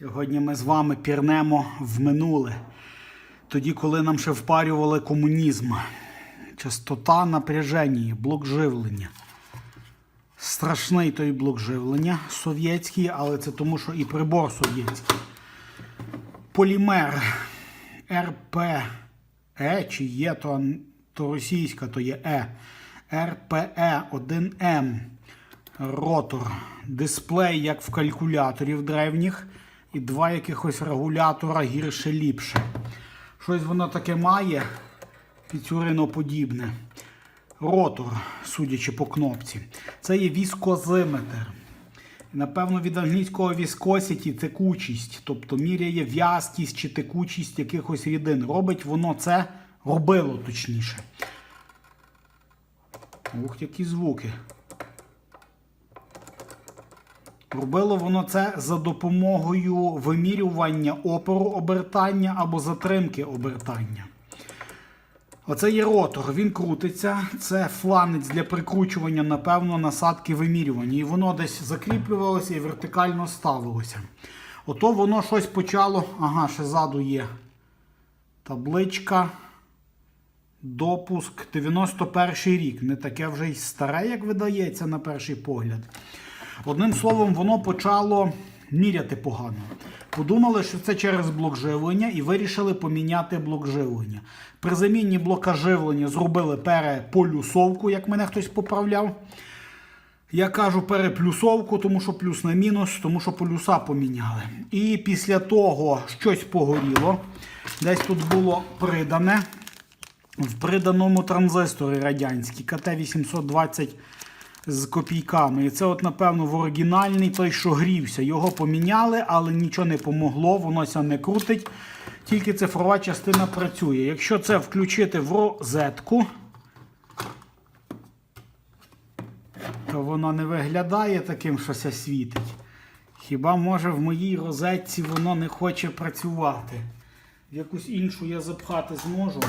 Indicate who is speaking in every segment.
Speaker 1: Сьогодні ми з вами пірнемо в минуле. Тоді, коли нам ще впарювали комунізм. Частота напряження, блок живлення. Страшний той блок живлення совєтський, але це тому, що і прибор совєтський. Полімер РПЕ, чи є, то, то російська, то є Е. РПЕ 1М. Ротор. Дисплей, як в калькуляторів древніх, і два якихось регулятора гірше ліпше. Щось воно таке має піцюриноподібне. Ротор, судячи по кнопці. Це є віскозиметр. Напевно, від англійського viscosity – текучість, тобто міряє в'язкість чи текучість якихось рідин. Робить воно це, робило точніше. Ух, які звуки. Робило воно це за допомогою вимірювання опору обертання або затримки обертання. Оце є ротор, він крутиться. Це фланець для прикручування, напевно, насадки вимірювання. І воно десь закріплювалося і вертикально ставилося. Ото воно щось почало. Ага, ще ззаду є табличка. Допуск 91 рік. Не таке вже й старе, як видається, на перший погляд. Одним словом, воно почало міряти погано. Подумали, що це через блок живлення і вирішили поміняти блок живлення. При заміні блока живлення зробили переполюсовку, як мене хтось поправляв. Я кажу переплюсовку, тому що плюс на мінус, тому що полюса поміняли. І після того щось погоріло. Десь тут було придане. В приданому транзисторі радянський КТ-820 з копійками. І це, от, напевно, в оригінальний той, що грівся. Його поміняли, але нічого не помогло, воно ся не крутить. Тільки цифрова частина працює. Якщо це включити в розетку, то воно не виглядає таким, що ся світить. Хіба може в моїй розетці воно не хоче працювати? Якусь іншу я запхати зможу.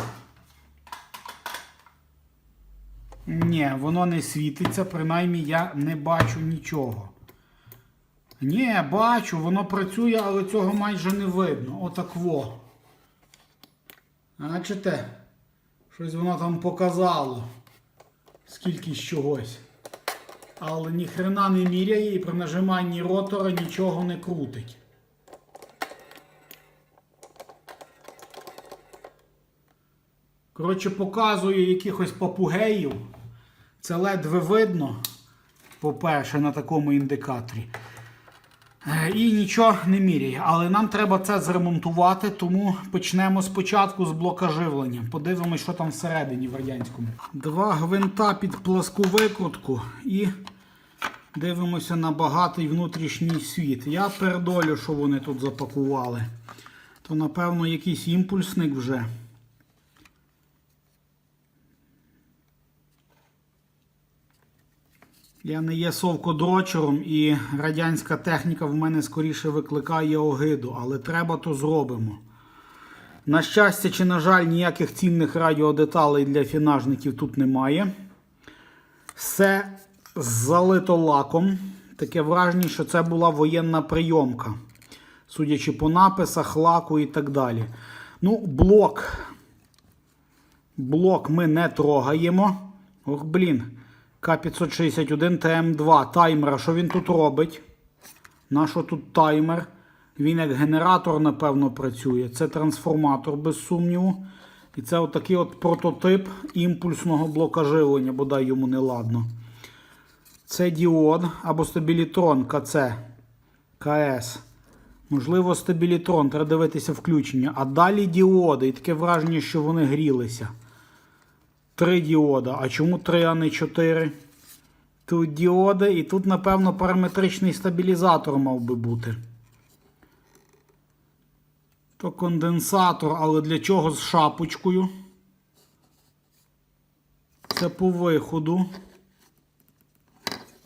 Speaker 1: Ні, воно не світиться, принаймні я не бачу нічого. Ні, бачу, воно працює, але цього майже не видно. Отак во. Бачите? Щось воно там показало. Скільки з чогось. Але ніхрена не міряє і при нажиманні ротора нічого не крутить. Коротше, показує якихось папугеїв. Це ледве видно, по-перше, на такому індикаторі. Е, І нічого не міряє. Але нам треба це зремонтувати, тому почнемо спочатку з блока живлення. Подивимось, що там всередині в радянському. Два гвинта під пласку викрутку і дивимося на багатий внутрішній світ. Я передолю, що вони тут запакували. То, напевно, якийсь імпульсник вже. Я не є совкодрочером і радянська техніка в мене скоріше викликає огиду, але треба то зробимо. На щастя, чи, на жаль, ніяких цінних радіодеталей для фінажників тут немає. Все залито лаком. Таке враження, що це була воєнна прийомка. Судячи по написах, лаку і так далі. Ну, блок. Блок ми не трогаємо. Ох, блін. К561 ТМ2 таймера. Що він тут робить? На що тут таймер? Він як генератор, напевно, працює. Це трансформатор, без сумніву. І це отакий от прототип імпульсного блока живлення, бодай йому не ладно. Це діод або стабілітрон КЦ. КС. Можливо, стабілітрон. Треба дивитися включення. А далі діоди. І таке враження, що вони грілися. Три діода. А чому три, а не чотири? Тут діоди, і тут, напевно, параметричний стабілізатор мав би бути. То конденсатор, але для чого з шапочкою? Це по виходу.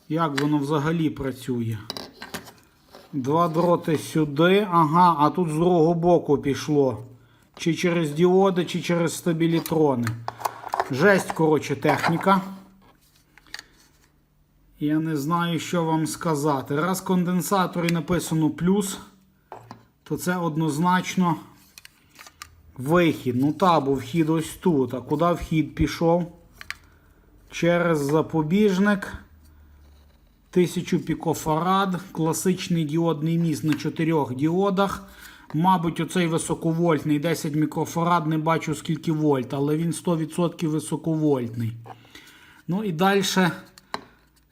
Speaker 1: Як воно взагалі працює? Два дроти сюди. Ага, а тут з другого боку пішло. Чи через діоди, чи через стабілітрони. Жесть, коротше, техніка. Я не знаю, що вам сказати. Раз конденсаторі написано плюс, то це однозначно вихід. Ну та, бо вхід ось тут. А куди вхід пішов? Через запобіжник. 1000 пікофарад, класичний діодний міст на 4 діодах. Мабуть, оцей високовольтний 10 мікрофарад, не бачу скільки вольт, але він 100% високовольтний. Ну і далі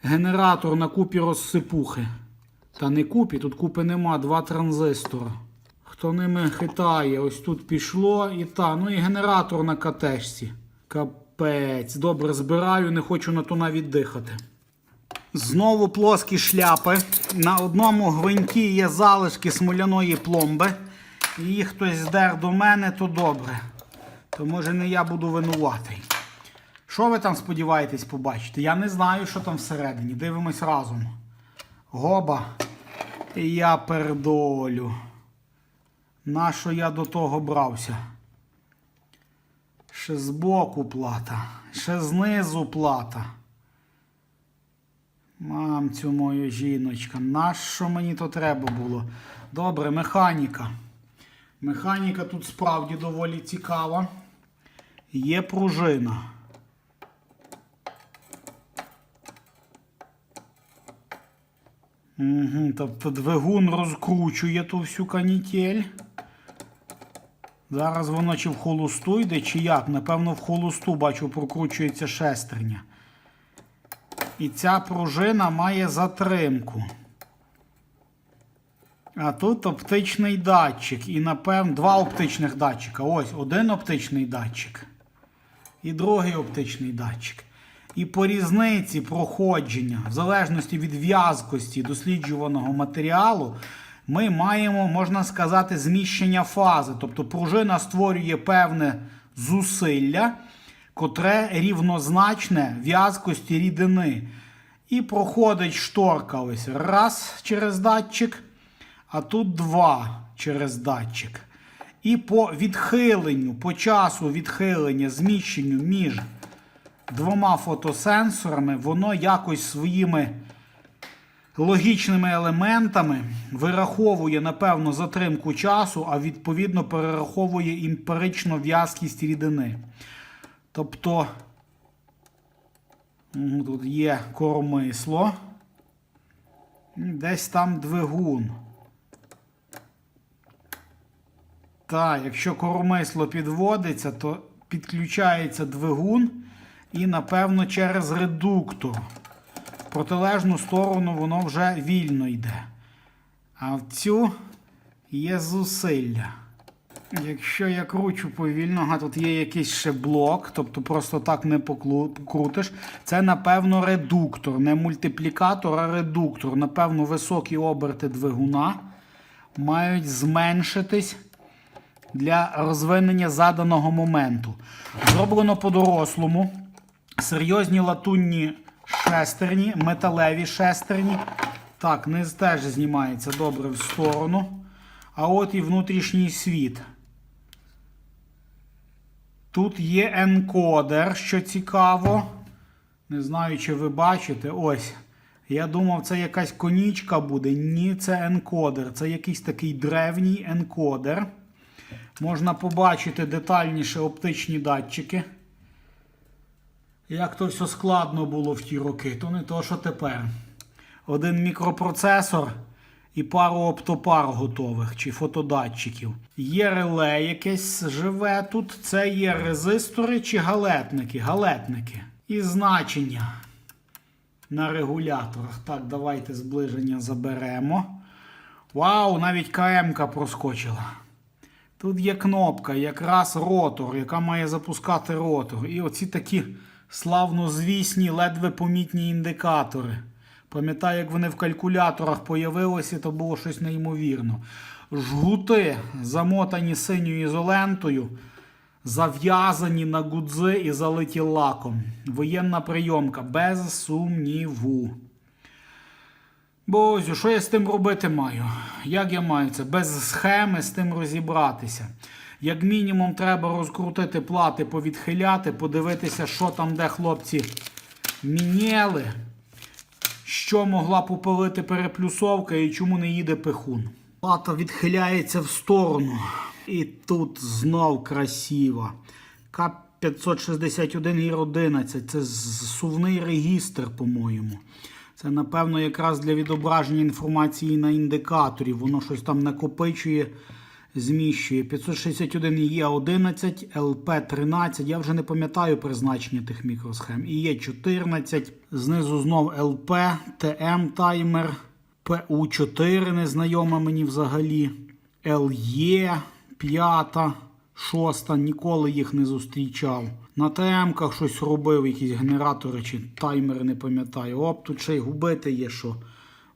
Speaker 1: генератор на купі розсипухи. Та не купі, тут купи нема, два транзистора. Хто ними хитає, ось тут пішло і та. Ну і генератор на катешці. Капець. Добре, збираю, не хочу на то навіть дихати. Знову плоскі шляпи. На одному гвинті є залишки смоляної пломби. Її хтось здер до мене, то добре. То може не я буду винуватий. Що ви там сподіваєтесь побачити? Я не знаю, що там всередині. Дивимось разом. Гоба. І я пердолю. Нащо я до того брався? Ще збоку плата, ще знизу плата. Мамцю мою жіночка, нащо мені то треба було? Добре, механіка. Механіка тут справді доволі цікава. Є пружина. Угу, тобто двигун розкручує ту всю канітель. Зараз воно чи в холосту йде, чи як? Напевно, в холосту бачу, прокручується шестерня. І ця пружина має затримку. А тут оптичний датчик. І, напевно, два оптичних датчика. Ось один оптичний датчик. І другий оптичний датчик. І по різниці проходження, в залежності від в'язкості досліджуваного матеріалу, ми маємо, можна сказати, зміщення фази. Тобто пружина створює певне зусилля, котре рівнозначне в'язкості рідини. І проходить шторка ось раз через датчик, а тут два через датчик. І по відхиленню, по часу відхилення, зміщенню між двома фотосенсорами, воно якось своїми логічними елементами вираховує, напевно, затримку часу, а відповідно перераховує імперичну в'язкість рідини. Тобто, тут є коромисло, десь там двигун. Так, якщо коромисло підводиться, то підключається двигун і, напевно, через редуктор. В протилежну сторону воно вже вільно йде. А в цю є зусилля. Якщо я кручу повільно, а тут є якийсь ще блок, тобто просто так не покрутиш. Це, напевно, редуктор, не мультиплікатор, а редуктор. Напевно, високі оберти двигуна мають зменшитись для розвинення заданого моменту. Зроблено по-дорослому. Серйозні латунні шестерні, металеві шестерні. Так, низ теж знімається добре в сторону. А от і внутрішній світ. Тут є енкодер, що цікаво. Не знаю, чи ви бачите. Ось. Я думав, це якась конічка буде. Ні, це енкодер. Це якийсь такий древній енкодер. Можна побачити детальніше оптичні датчики. Як то все складно було в ті роки, то не то, що тепер. Один мікропроцесор і пару оптопар готових чи фотодатчиків. Є реле якесь живе тут. Це є резистори чи галетники. Галетники. І значення на регуляторах. Так, давайте зближення заберемо. Вау, навіть КМ-ка проскочила. Тут є кнопка, якраз ротор, яка має запускати ротор. І оці такі славнозвісні, ледве помітні індикатори. Пам'ятаю, як вони в калькуляторах появилися, то було щось неймовірно. Жгути, замотані синьою ізолентою, зав'язані на гудзи і залиті лаком. Воєнна прийомка, без сумніву. Бозю, що я з тим робити маю? Як я маю це? Без схеми з тим розібратися. Як мінімум, треба розкрутити плати, повідхиляти, подивитися, що там, де хлопці міняли, що могла попалити переплюсовка і чому не їде пихун. Плата відхиляється в сторону. І тут знов красиво. К561 гір 11. Це зсувний регістр, по-моєму. Це, напевно, якраз для відображення інформації на індикаторі. Воно щось там накопичує, зміщує. 561 є 11, ЛП 13. Я вже не пам'ятаю призначення тих мікросхем. І є 14. Знизу знов ЛП, ТМ таймер, ПУ4 незнайома мені взагалі. ЛЄ 5, 6, ніколи їх не зустрічав. На ТМ-ках щось робив, якісь генератори чи таймери, не пам'ятаю. Оп, тут ще й губити є що.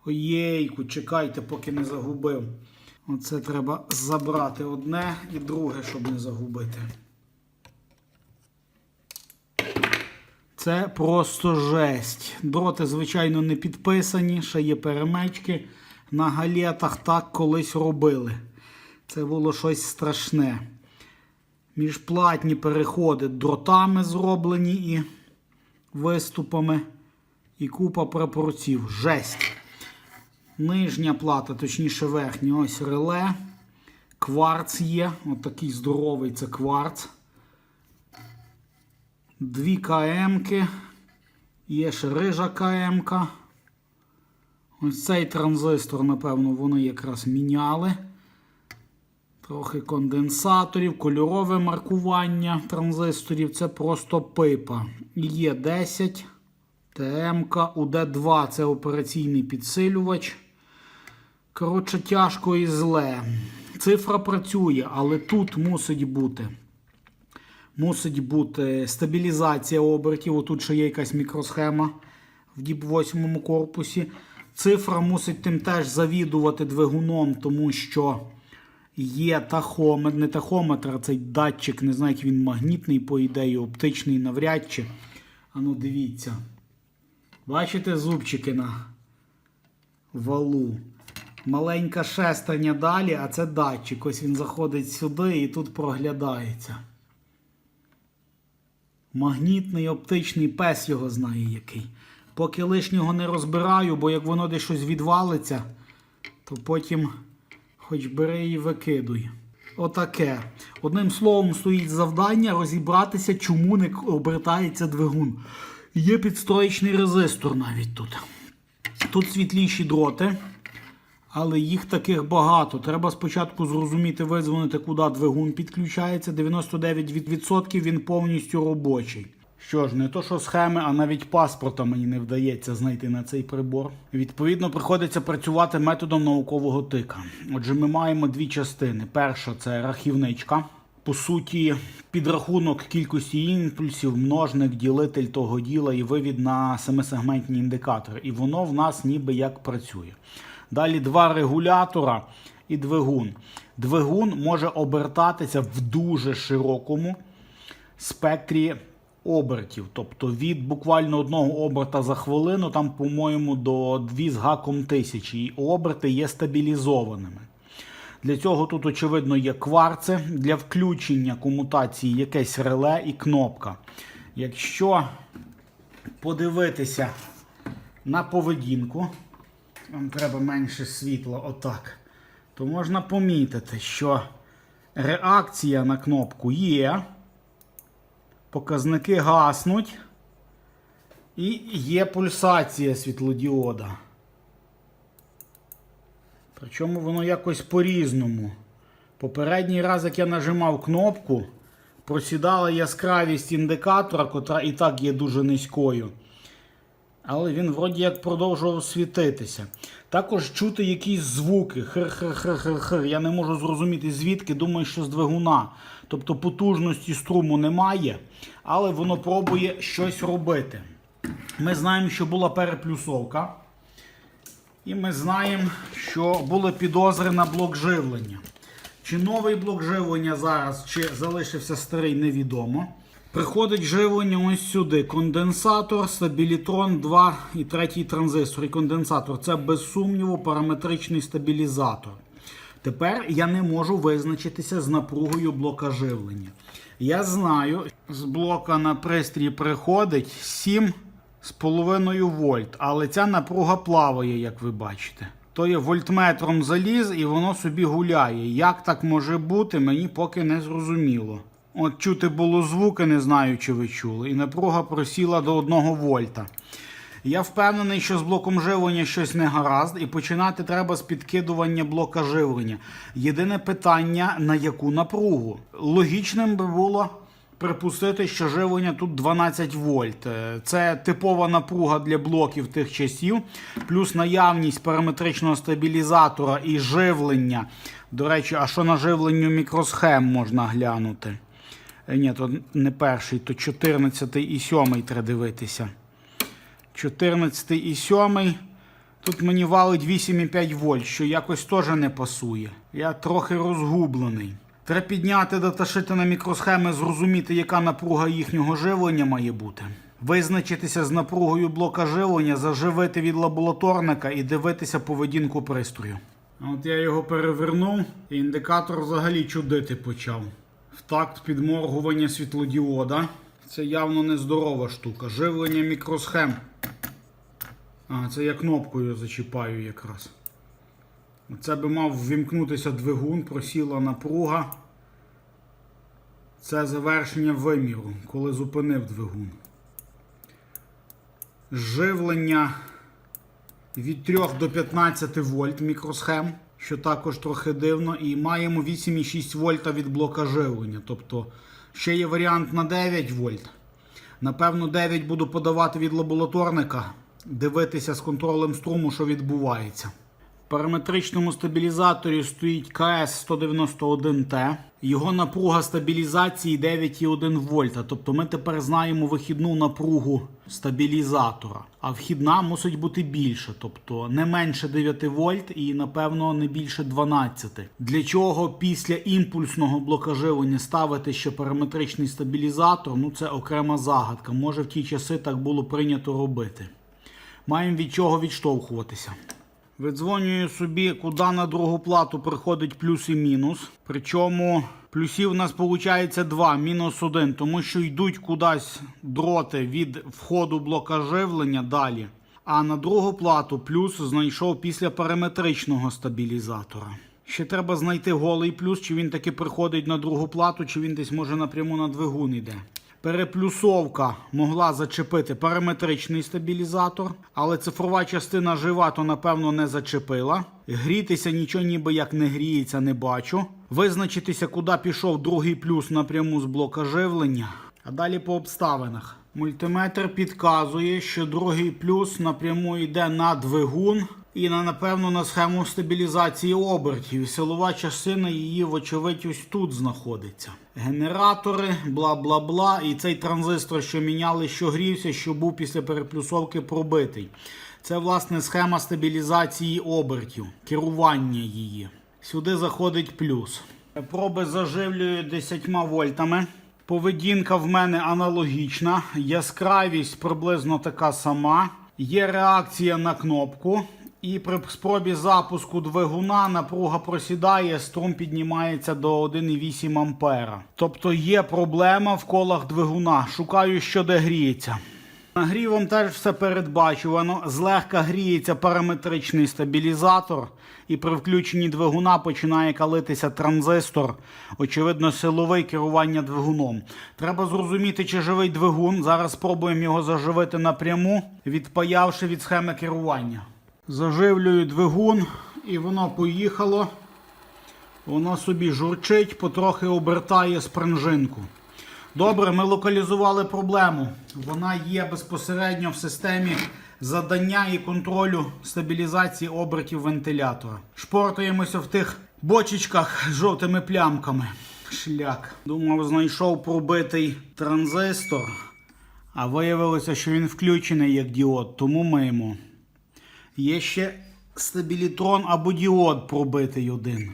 Speaker 1: Оєйку, чекайте, поки не загубив. Оце треба забрати одне і друге, щоб не загубити. Це просто жесть. Дроти, звичайно, не підписані, ще є перемички. На галетах так колись робили. Це було щось страшне. Міжплатні переходи дротами зроблені і виступами. І купа прапорців. Жесть. Нижня плата, точніше верхня, ось реле. Кварц є. Отакий здоровий це кварц. Дві КМки. Є ще рижа КМка. Ось цей транзистор, напевно, вони якраз міняли. Трохи конденсаторів, кольорове маркування транзисторів. Це просто пипа. Є 10. ТМК УД2 це операційний підсилювач. Коротше, тяжко і зле. Цифра працює, але тут мусить бути. Мусить бути стабілізація обертів. Отут ще є якась мікросхема в діп 8 корпусі. Цифра мусить тим теж завідувати двигуном, тому що є тахометр, не тахометр, а цей датчик, не знаю, як він магнітний, по ідеї, оптичний навряд чи. А ну дивіться. Бачите зубчики на валу. Маленька шестерня далі, а це датчик. Ось він заходить сюди і тут проглядається. Магнітний оптичний пес його знає який. Поки лишнього не розбираю, бо як воно десь щось відвалиться, то потім хоч бери і викидуй. Отаке. Одним словом, стоїть завдання розібратися, чому не обертається двигун. Є підстроєчний резистор навіть тут. Тут світліші дроти, але їх таких багато. Треба спочатку зрозуміти, визвонити, куди двигун підключається. 99% він повністю робочий. Що ж, не то що схеми, а навіть паспорта мені не вдається знайти на цей прибор. Відповідно, приходиться працювати методом наукового тика. Отже, ми маємо дві частини. Перша це рахівничка. По суті, підрахунок кількості імпульсів, множник, ділитель того діла і вивід на семисегментні індикатори. І воно в нас ніби як працює. Далі два регулятора і двигун. Двигун може обертатися в дуже широкому спектрі обертів. Тобто від буквально одного оберта за хвилину, там, по-моєму, до 2 з гаком тисячі. І оберти є стабілізованими. Для цього тут, очевидно, є кварци. Для включення комутації якесь реле і кнопка. Якщо подивитися на поведінку, вам треба менше світла, отак, то можна помітити, що реакція на кнопку є. Показники гаснуть. І є пульсація світлодіода. Причому воно якось по-різному. Попередній раз, як я нажимав кнопку, просідала яскравість індикатора, котра і так є дуже низькою. Але він вроді як продовжував світитися. Також чути якісь звуки. Хр-хр-хр-хр-хр. Я не можу зрозуміти звідки. Думаю, що з двигуна. Тобто потужності струму немає, але воно пробує щось робити. Ми знаємо, що була переплюсовка. І ми знаємо, що були підозри на блок живлення. Чи новий блок живлення зараз, чи залишився старий, невідомо. Приходить живлення ось сюди. Конденсатор, стабілітрон 2 і третій транзистор. І конденсатор це без сумніву параметричний стабілізатор. Тепер я не можу визначитися з напругою блока живлення. Я знаю, з блока на пристрій приходить 7,5 вольт, але ця напруга плаває, як ви бачите. То є вольтметром заліз і воно собі гуляє. Як так може бути, мені поки не зрозуміло. От чути було звуки, не знаю, чи ви чули, і напруга просіла до 1 вольта. Я впевнений, що з блоком живлення щось не гаразд, і починати треба з підкидування блока живлення. Єдине питання, на яку напругу. Логічним би було припустити, що живлення тут 12 вольт. Е, Це типова напруга для блоків тих часів, плюс наявність параметричного стабілізатора і живлення. До речі, а що на живленню мікросхем можна глянути? Е, Ні, то не перший, то 14 і 7 треба дивитися. 14 і 7. Тут мені валить 8,5 вольт, що якось теж не пасує. Я трохи розгублений. Треба підняти даташити на мікросхеми, зрозуміти, яка напруга їхнього живлення має бути. Визначитися з напругою блока живлення, заживити від лабораторника і дивитися поведінку пристрою. От я його перевернув, і індикатор взагалі чудити почав. В такт підморгування світлодіода. Це явно нездорова штука. Живлення мікросхем. А, це я кнопкою зачіпаю якраз. Це би мав ввімкнутися двигун, просіла напруга. Це завершення виміру, коли зупинив двигун. Живлення від 3 до 15 вольт мікросхем, що також трохи дивно. І маємо 8,6 вольта від блока живлення. Тобто ще є варіант на 9 вольт. Напевно, 9 буду подавати від лабораторника, дивитися з контролем струму, що відбувається. Параметричному стабілізаторі стоїть КС-191Т. Його напруга стабілізації 9,1 вольта. Тобто ми тепер знаємо вихідну напругу стабілізатора. А вхідна мусить бути більше, тобто не менше 9 вольт і, напевно, не більше 12. Для чого після імпульсного блокажилення ставити ще параметричний стабілізатор? Ну це окрема загадка. Може в ті часи так було прийнято робити. Маємо від чого відштовхуватися. Видзвонюю собі, куди на другу плату приходить плюс і мінус. Причому плюсів у нас виходить 2, мінус 1, тому що йдуть кудись дроти від входу блока живлення далі. А на другу плату плюс знайшов після параметричного стабілізатора. Ще треба знайти голий плюс, чи він таки приходить на другу плату, чи він десь може напряму на двигун йде. Переплюсовка могла зачепити параметричний стабілізатор, але цифрова частина жива, то напевно не зачепила. Грітися нічого ніби як не гріється, не бачу. Визначитися, куди пішов другий плюс напряму з блока живлення. А далі по обставинах. Мультиметр підказує, що другий плюс напряму йде на двигун і на напевно на схему стабілізації обертів. Силова частина її, вочевидь, ось тут знаходиться. Генератори, бла бла бла. І цей транзистор, що міняли, що грівся, що був після переплюсовки пробитий. Це власне схема стабілізації обертів, керування її. Сюди заходить плюс. Проби заживлюю 10 вольтами. Поведінка в мене аналогічна, яскравість приблизно така сама. Є реакція на кнопку. І при спробі запуску двигуна напруга просідає, струм піднімається до 1,8 ампера. Тобто є проблема в колах двигуна. Шукаю, що де гріється. Нагрівом теж все передбачувано. Злегка гріється параметричний стабілізатор, і при включенні двигуна починає калитися транзистор, очевидно, силовий керування двигуном. Треба зрозуміти, чи живий двигун. Зараз спробуємо його заживити напряму, відпаявши від схеми керування. Заживлюю двигун, і воно поїхало. Воно собі журчить, потрохи обертає спринжинку. Добре, ми локалізували проблему. Вона є безпосередньо в системі задання і контролю стабілізації обертів вентилятора. Шпортаємося в тих бочечках з жовтими плямками. Шляк. Думав, знайшов пробитий транзистор, а виявилося, що він включений як діод, тому мимо. Є ще стабілітрон або діод пробитий один.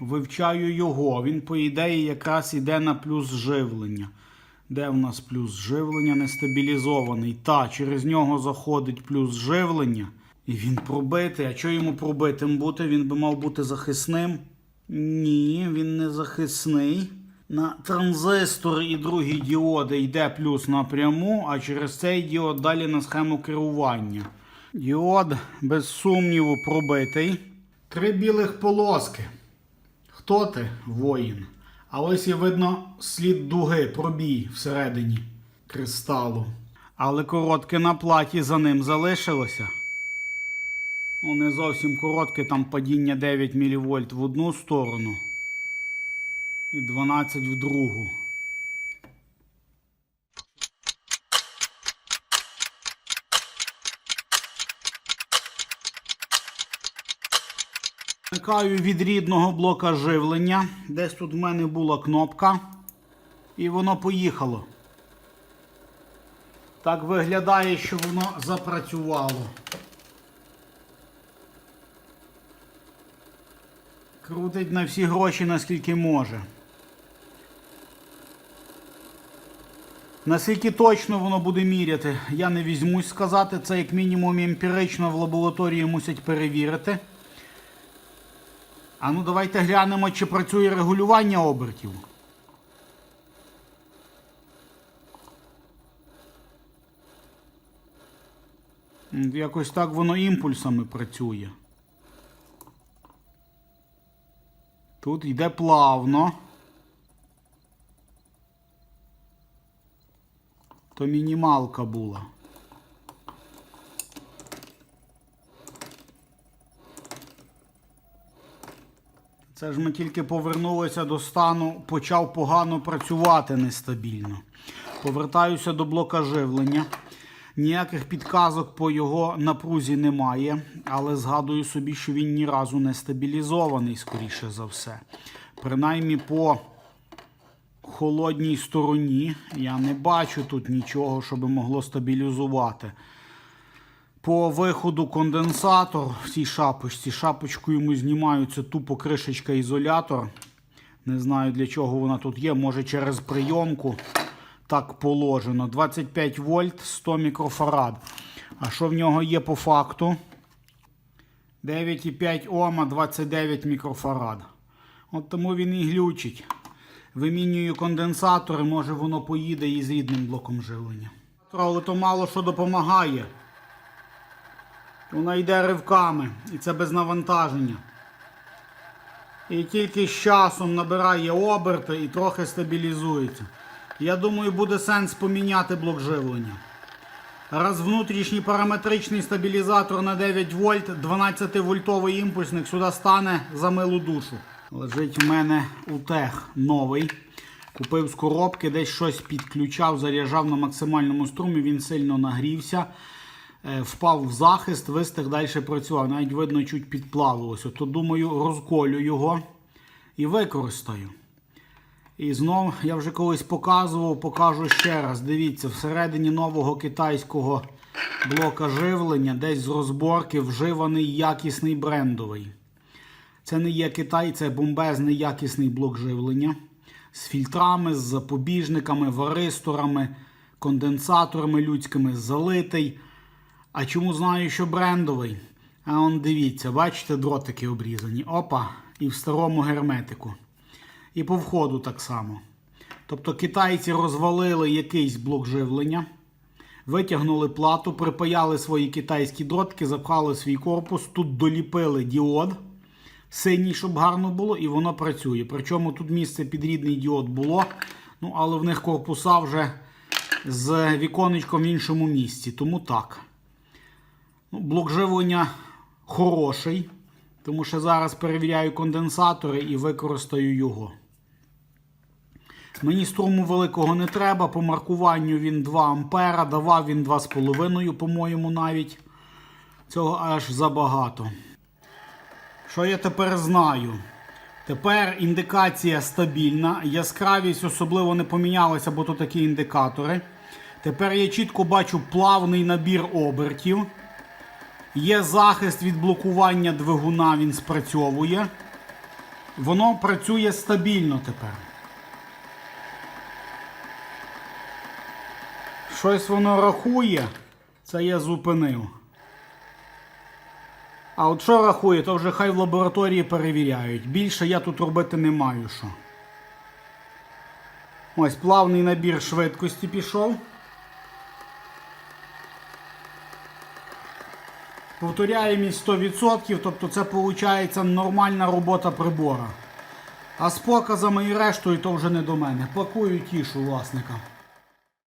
Speaker 1: Вивчаю його. Він, по ідеї, якраз іде на плюс живлення. Де в нас плюс живлення нестабілізований? Та, через нього заходить плюс живлення. І він пробитий. А що йому пробитим бути? Він би мав бути захисним. Ні, він не захисний. На транзистор і другі діоди йде плюс напряму, а через цей діод далі на схему керування. Діод, без сумніву, пробитий. Три білих полоски. Хто ти, воїн? А ось і видно слід дуги, пробій всередині кристалу. Але коротке на платі за ним залишилося. Ну, не зовсім коротке, там падіння 9 мВ в одну сторону і 12 в другу. Вмикаю від рідного блока живлення. Десь тут в мене була кнопка. І воно поїхало. Так виглядає, що воно запрацювало. Крутить на всі гроші, наскільки може. Наскільки точно воно буде міряти, я не візьмусь сказати. Це як мінімум емпірично в лабораторії мусять перевірити. А ну давайте глянемо, чи працює регулювання обертів. Якось так воно імпульсами працює. Тут йде плавно. То мінімалка була. Це ж ми тільки повернулися до стану, почав погано працювати нестабільно. Повертаюся до блока живлення. Ніяких підказок по його напрузі немає, але згадую собі, що він ні разу не стабілізований, скоріше за все. Принаймні по холодній стороні я не бачу тут нічого, що би могло стабілізувати. По виходу конденсатор в цій шапочці. Шапочку йому знімаються тупо кришечка ізолятор. Не знаю для чого вона тут є. Може через прийомку так положено. 25 вольт 100 мікрофарад. А що в нього є по факту? 9,5 Ома 29 мікрофарад. От тому він і глючить. Вимінюю конденсатор, і може воно поїде із рідним блоком живлення. Але то мало що допомагає. Вона йде ривками, і це без навантаження. І тільки з часом набирає оберти і трохи стабілізується. Я думаю, буде сенс поміняти блок живлення. Раз внутрішній параметричний стабілізатор на 9 вольт, 12-вольтовий імпульсник сюди стане за милу душу. Лежить в мене утех новий. Купив з коробки, десь щось підключав, заряджав на максимальному струмі, він сильно нагрівся. Е, Впав в захист, вистиг далі працював. Навіть видно, чуть підплавилося. То думаю, розколю його і використаю. І знов я вже колись показував, покажу ще раз. Дивіться, всередині нового китайського блока живлення, десь з розборки вживаний якісний брендовий. Це не є Китай, це бомбезний якісний блок живлення. З фільтрами, з запобіжниками, варисторами, конденсаторами людськими, залитий. А чому знаю, що брендовий? А он дивіться, бачите, дротики обрізані. Опа, і в старому герметику. І по входу так само. Тобто китайці розвалили якийсь блок живлення, витягнули плату, припаяли свої китайські дротки, запхали свій корпус, тут доліпили діод синій, щоб гарно було, і воно працює. Причому тут місце під рідний діод було, ну, але в них корпуса вже з віконечком в іншому місці. Тому так. Ну, блок живлення хороший, тому що зараз перевіряю конденсатори і використаю його. Мені струму великого не треба. По маркуванню він 2 ампера, давав він 2,5, по-моєму, навіть. Цього аж забагато. Що я тепер знаю? Тепер індикація стабільна, яскравість особливо не помінялася, бо то такі індикатори. Тепер я чітко бачу плавний набір обертів. Є захист від блокування двигуна, він спрацьовує. Воно працює стабільно тепер. Щось воно рахує, це я зупинив. А от що рахує, то вже хай в лабораторії перевіряють. Більше я тут робити не маю що. Ось плавний набір швидкості пішов. Повторяємість 100%, тобто це виходить нормальна робота прибора. А з показами і рештою то вже не до мене. Пакую тішу власника.